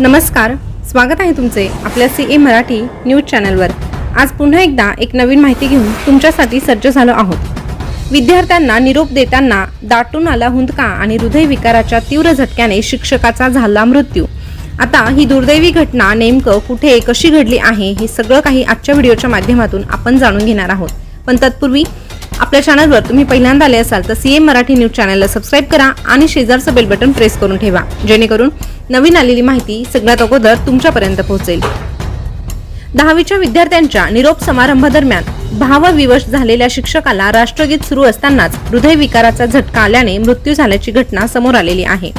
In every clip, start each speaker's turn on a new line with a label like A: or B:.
A: नमस्कार स्वागत आहे तुमचे आपल्या सी ए मराठी न्यूज चॅनलवर. आज पुन्हा एकदा एक नवीन माहिती घेऊन तुमच्यासाठी सज्ज झालो आहोत. विद्यार्थ्यांना निरोप देताना दाटून आला हुंदका आणि हृदयविकाराच्या तीव्र झटक्याने शिक्षकाचा झाला मृत्यू. आता ही दुर्दैवी घटना नेमकं कुठे कशी घडली आहे हे सगळं काही आजच्या व्हिडिओच्या माध्यमातून आपण जाणून घेणार आहोत. पण तत्पूर्वी आपल्या चॅनलवर तुम्ही पहिल्यांदा आले असाल तर सी एम मराठी न्यूज चॅनलला सबस्क्राईब करा आणि शेजारचं बेल बटन प्रेस करून ठेवा. जेणेकरून नवीन आलेली माहिती सगळ्यात अगोदर तुमच्यापर्यंत पोहोचेल. दहावीच्या विद्यार्थ्यांच्या निरोप समारंभादरम्यान भावविवश झालेल्या शिक्षकाला राष्ट्रगीत सुरू असतानाच हृदयविकाराचा झटका आल्याने मृत्यू झाल्याची घटना समोर आलेली आहे.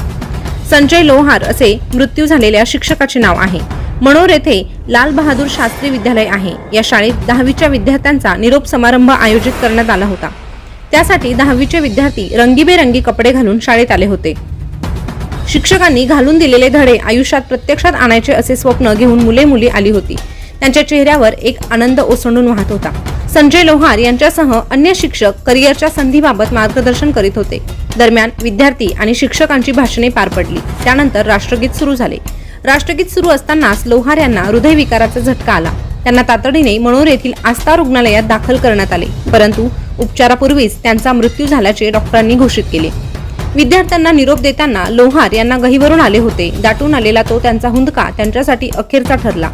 A: संजय लोहार असे मृत्यू झालेल्या शिक्षकाचे नाव आहे. मनोर येथे लाल बहादूर शास्त्री विद्यालय आहे. या शाळेत दहावीच्या विद्यार्थ्यांचा निरोप समारंभ आयोजित करण्यात आला होता. त्यासाठी दहावीचे विद्यार्थी रंगीबेरंगी कपडे घालून शाळेत आले होते. शिक्षकांनी घालून दिलेले धडे आयुष्यात प्रत्यक्षात आणायचे असे स्वप्न घेऊन मुले मुली आली होती. त्यांच्या चेहऱ्यावर एक आनंद ओसंडून वाहत होता. संजय लोहार यांच्यासह अन्य शिक्षक करिअरच्या संधीबाबत मार्गदर्शन करीत होते. दरम्यान विद्यार्थी आणि शिक्षकांची भाषणे पार पडली. त्यानंतर राष्ट्रगीत सुरू झाले. राष्ट्रगीत सुरू असतानाच लोहार यांना हृदयविकाराचा झटका आला. त्यांना तातडीने मनोर येथील आस्था रुग्णालयात दाखल करण्यात आले. परंतु उपचारापूर्वीच त्यांचा मृत्यू झाल्याचे डॉक्टरांनी घोषित केले. विद्यार्थ्यांना निरोप देताना लोहार यांना गहीवरून आले होते. दाटून आलेला तो त्यांचा हुंदका त्यांच्यासाठी अखेरचा ठरला.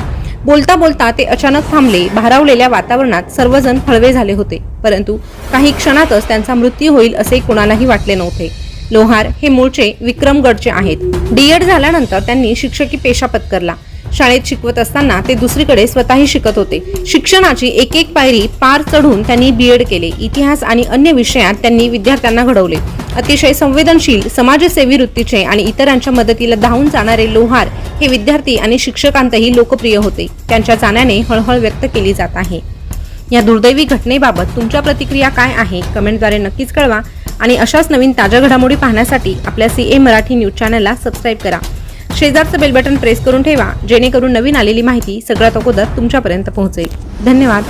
A: बोलता बोलता ते अचानक थांबले. भारावलेल्या वातावरणात सर्वजण फळवे झाले होते. परंतु काही क्षणातच त्यांचा मृत्यू होईल असे कोणालाही वाटले नव्हते. लोहार हे मूळचे विक्रमगडचे आहेत. डीएड झाल्यानंतर त्यांनी शिक्षकी पेशा पत्करला. शाळेत शिकवत असताना ते दुसरीकडे स्वतःही शिकत होते. शिक्षणाची एक एक पायरी पार चढून त्यांनी बीएड केले. इतिहास आणि अन्य विषयात त्यांनी विद्यार्थ्यांना घडवले. अतिशय संवेदनशील समाजसेवी वृत्तीचे आणि इतरांच्या मदतीला धावून जाणारे लोहार हे विद्यार्थी आणि शिक्षकांतही लोकप्रिय होते. त्यांच्या जाण्याने हळहळ व्यक्त केली जात आहे. या दुर्दैवी घटनेबाबत तुमच्या प्रतिक्रिया काय आहे? कमेंटद्वारे नक्कीच कळवा आणि अशाच नवीन ताज्या घडामोडी पाहण्यासाठी आपल्या सी ए मराठी न्यूज चॅनलला सबस्क्राईब करा. शेजारचं बेल बटन प्रेस करून ठेवा जेणेकरून नवीन आलेली माहिती सगळ्यात अगोदर तुमच्यापर्यंत पोहोचेल. धन्यवाद.